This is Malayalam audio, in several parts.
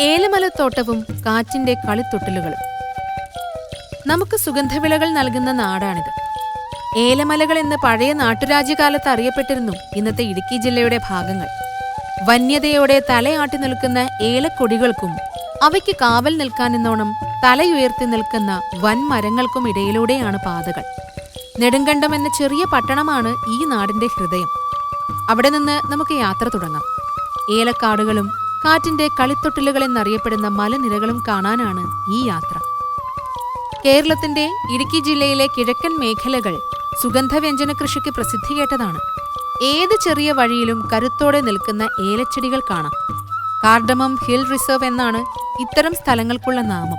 ഏലമലത്തോട്ടവും കാറ്റിന്റെ കളിത്തൊട്ടിലുകളും നമുക്ക് സുഗന്ധവിളകൾ നൽകുന്ന നാടാണിത്. ഏലമലകൾ എന്ന് പഴയ നാട്ടുരാജ്യകാലത്ത് അറിയപ്പെട്ടിരുന്നു ഇന്നത്തെ ഇടുക്കി ജില്ലയുടെ ഭാഗങ്ങൾ. വന്യതയോടെ തലയാട്ടി നിൽക്കുന്ന ഏലക്കൊടികൾക്കും അവയ്ക്ക് കാവൽ നിൽക്കാൻ നിൽക്കാനെന്നോണം തലയുയർത്തി നിൽക്കുന്ന വൻമരങ്ങൾക്കും ഇടയിലൂടെയാണ് പാതകൾ. നെടുങ്കണ്ടം എന്ന ചെറിയ പട്ടണമാണ് ഈ നാടിന്റെ ഹൃദയം. അവിടെ നിന്ന് നമുക്ക് യാത്ര തുടങ്ങാം. ഏലക്കാടുകളും കാറ്റിന്റെ കളിത്തൊട്ടിലുകൾ എന്നറിയപ്പെടുന്ന മലനിരകളും കാണാനാണ് ഈ യാത്ര. കേരളത്തിന്റെ ഇടുക്കി ജില്ലയിലെ കിഴക്കൻ മേഖലകൾ സുഗന്ധവ്യഞ്ജന കൃഷിക്ക് പ്രസിദ്ധി കേട്ടതാണ് ഏത് ചെറിയ വഴിയിലും കരുത്തോടെ നിൽക്കുന്ന ഏലച്ചെടികൾ കാണാം. കാർഡമം ഹിൽ റിസർവ് എന്നാണ് ഇത്തരം സ്ഥലങ്ങൾക്കുള്ള നാമം.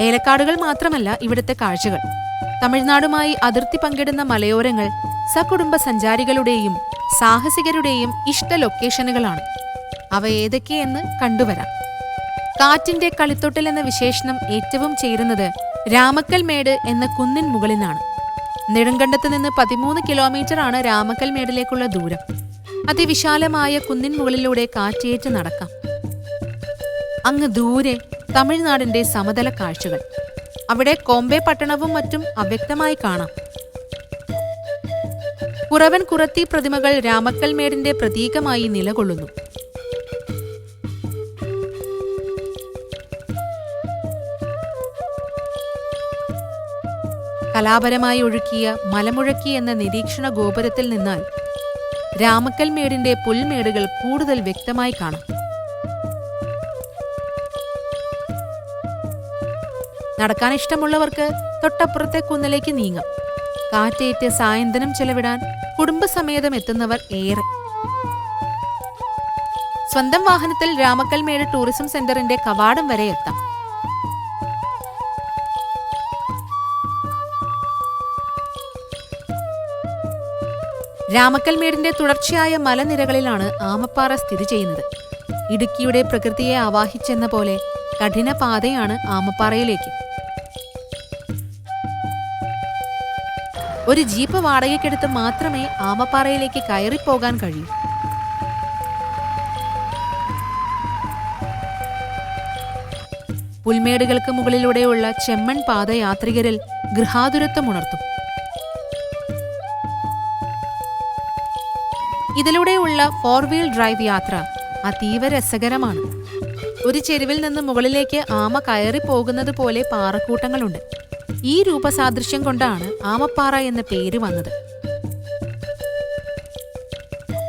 ഏലക്കാടുകൾ മാത്രമല്ല ഇവിടുത്തെ കാഴ്ചകൾ. തമിഴ്നാടുമായി അതിർത്തി പങ്കിടുന്ന മലയോരങ്ങൾ സകുടുംബ സഞ്ചാരികളുടെയും സാഹസികരുടെയും ഇഷ്ട ലൊക്കേഷനുകളാണ്. അവ ഏതൊക്കെയെന്ന് കണ്ടുവരാം. കാറ്റിന്റെ കളിത്തൊട്ടിൽ എന്ന വിശേഷണം ഏറ്റവും ചേരുന്നത് രാമക്കൽമേട് എന്ന കുന്നിൻ മുകളിലാണ്. നെടുങ്കണ്ടത്ത് നിന്ന് പതിമൂന്ന് കിലോമീറ്റർ ആണ് രാമക്കൽമേടിലേക്കുള്ള ദൂരം. അതിവിശാലമായ കുന്നിൻ മുകളിലൂടെ കാറ്റേറ്റ് നടക്കാം. അങ്ങ് ദൂരെ തമിഴ്നാടിന്റെ സമതല കാഴ്ചകൾ. അവിടെ കോമ്പെ പട്ടണവും മറ്റും അവ്യക്തമായി കാണാം. കുറവൻ കുറത്തി പ്രതിമകൾ രാമക്കൽമേടിന്റെ പ്രതീകമായി നിലകൊള്ളുന്നു. കലാപരമായി ഒഴുക്കിയ മലമുഴക്കി എന്ന നിരീക്ഷണ ഗോപുരത്തിൽ നിന്നാൽ രാമക്കൽ മേടിന്റെ പുൽമേടുകൾ കൂടുതൽ വ്യക്തമായി കാണാം. നടക്കാൻ ഇഷ്ടമുള്ളവർക്ക് തൊട്ടപ്പുറത്തെ കുന്നിലേക്ക് നീങ്ങാം. കാറ്റേറ്റ് സായന്തനം ചെലവിടാൻ കുടുംബസമേതം എത്തുന്നവർ ഏറെ. സ്വന്തം വാഹനത്തിൽ രാമക്കൽമേട് ടൂറിസം സെന്ററിന്റെ കവാടം വരെ എത്താം. രാമക്കൽമേടിന്റെ തുടർച്ചയായ മലനിരകളിലാണ് ആമപ്പാറ സ്ഥിതി ചെയ്യുന്നത്. ഇടുക്കിയുടെ പ്രകൃതിയെ ആവാഹിച്ചെന്ന പോലെ കഠിന പാതയാണ് ആമപ്പാറയിലേക്ക്. ഒരു ജീപ്പ് വാടകയ്ക്കെടുത്ത് മാത്രമേ ആമപ്പാറയിലേക്ക് കയറിപ്പോകാൻ കഴിയൂ. പുൽമേടുകൾക്ക് മുകളിലൂടെയുള്ള ചെമ്മൺ പാത യാത്രികരിൽ ഗൃഹാതുരത്വമുണർത്തും ഇതിലൂടെയുള്ള ഫോർ വീൽ ഡ്രൈവ് യാത്ര അതീവ രസകരമാണ്. ഒരു ചെരുവിൽ നിന്ന് മുകളിലേക്ക് ആമ കയറി പോകുന്നത് പോലെ പാറക്കൂട്ടങ്ങളുണ്ട്. ഈ രൂപസാദൃശ്യം കൊണ്ടാണ് ആമപ്പാറ എന്ന പേര് വന്നത്.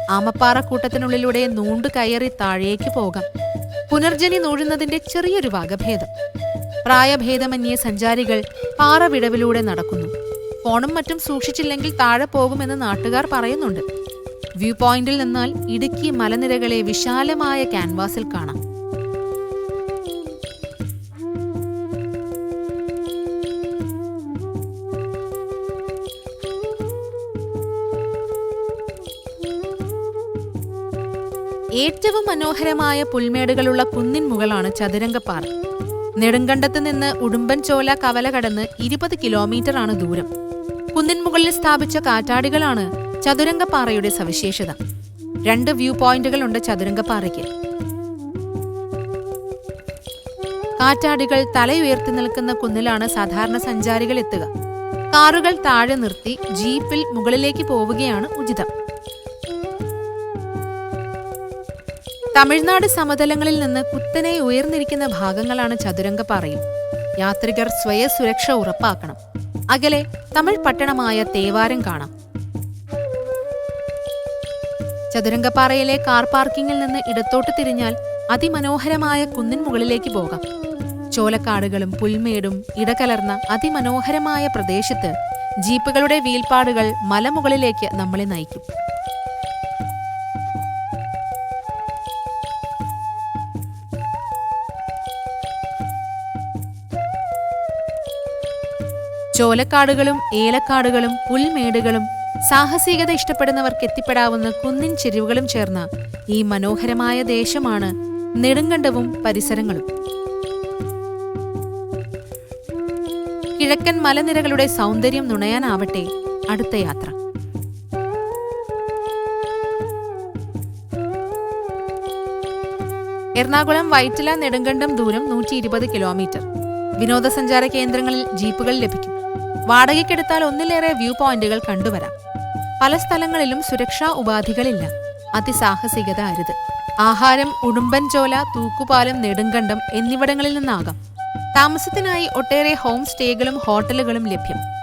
ആമപ്പാറ കൂട്ടത്തിനുള്ളിലൂടെ നൂണ്ടു കയറി താഴേക്ക് പോകാം. പുനർജനി നൂഴുന്നതിന്റെ ചെറിയൊരു വകഭേദം. പ്രായഭേദമന്യേ സഞ്ചാരികൾ പാറ വിടവിലൂടെ നടക്കുന്നു. ഫോണും മറ്റും സൂക്ഷിച്ചില്ലെങ്കിൽ താഴെ പോകുമെന്ന് നാട്ടുകാർ പറയുന്നുണ്ട്. വ്യൂ പോയിന്റിൽ നിന്നാൽ ഇടുക്കി മലനിരകളെ വിശാലമായ ക്യാൻവാസിൽ കാണാം. ഏറ്റവും മനോഹരമായ പുൽമേടുകളുള്ള കുന്നിൻ മുകളാണ് ചതുരംഗപ്പാറ. നെടുങ്കണ്ടത്ത് നിന്ന് ഉടുമ്പൻചോല കവല കടന്ന് ഇരുപത് കിലോമീറ്റർ ആണ് ദൂരം. കുന്നിൻ മുകളിൽ സ്ഥാപിച്ച കാറ്റാടികളാണ് ചതുരംഗപ്പാറയുടെ സവിശേഷത. രണ്ട് വ്യൂ പോയിന്റുകൾ ഉണ്ട് ചതുരംഗപ്പാറയ്ക്ക്. കാറ്റാടികൾ തലയുയർത്തി നിൽക്കുന്ന കുന്നിലാണ് സാധാരണ സഞ്ചാരികൾ എത്തുക. കാറുകൾ താഴെ നിർത്തി ജീപ്പിൽ മുകളിലേക്ക് പോവുകയാണ് ഉചിതം. തമിഴ്നാട് സമതലങ്ങളിൽ നിന്ന് കുത്തനെ ഉയർന്നിരിക്കുന്ന ഭാഗങ്ങളാണ് ചതുരംഗപ്പാറയിൽ യാത്രികർ സ്വയസുരക്ഷ ഉറപ്പാക്കണം. അകലെ തമിഴ് പട്ടണമായ തേവാരം കാണാം. ചതുരംഗപ്പാറയിലെ കാർ പാർക്കിങ്ങിൽ നിന്ന് ഇടത്തോട്ട് തിരിഞ്ഞാൽ അതിമനോഹരമായ കുന്നിൻ മുകളിലേക്ക് പോകാം. ചോലക്കാടുകളും പുൽമേടും ഇടകലർന്ന അതിമനോഹരമായ പ്രദേശത്ത് ജീപ്പുകളുടെ വീൽപ്പാടുകൾ മലമുകളിലേക്ക് നമ്മളെ നയിക്കും. ചോലക്കാടുകളും ഏലക്കാടുകളും പുൽമേടുകളും സാഹസികത ഇഷ്ടപ്പെടുന്നവർക്ക് എത്തിപ്പെടാവുന്ന കുന്നിൻ ചെരിവുകളും ചേർന്ന ഈ മനോഹരമായ ദേശമാണ് നെടുങ്കണ്ടവും പരിസരങ്ങളും. കിഴക്കൻ മലനിരകളുടെ സൗന്ദര്യം നുണയാനാവട്ടെ അടുത്ത യാത്ര. എറണാകുളം വൈറ്റില നെടുങ്കണ്ടം ദൂരം നൂറ്റി ഇരുപത് കിലോമീറ്റർ. വിനോദസഞ്ചാര കേന്ദ്രങ്ങളിൽ ജീപ്പുകൾ ലഭിക്കും. വാടകയ്ക്കെടുത്താൽ ഒന്നിലേറെ വ്യൂ പോയിന്റുകൾ കണ്ടുവരാം. പല സ്ഥലങ്ങളിലും സുരക്ഷാ ഉപാധികളില്ല. അതിസാഹസികത അരുത്. ആഹാരം ഉടുമ്പൻചോല തൂക്കുപാലം നെടുങ്കണ്ടം എന്നിവിടങ്ങളിൽ നിന്നാകാം. താമസത്തിനായി ഒട്ടേറെ ഹോം സ്റ്റേകളും ഹോട്ടലുകളും ലഭ്യം.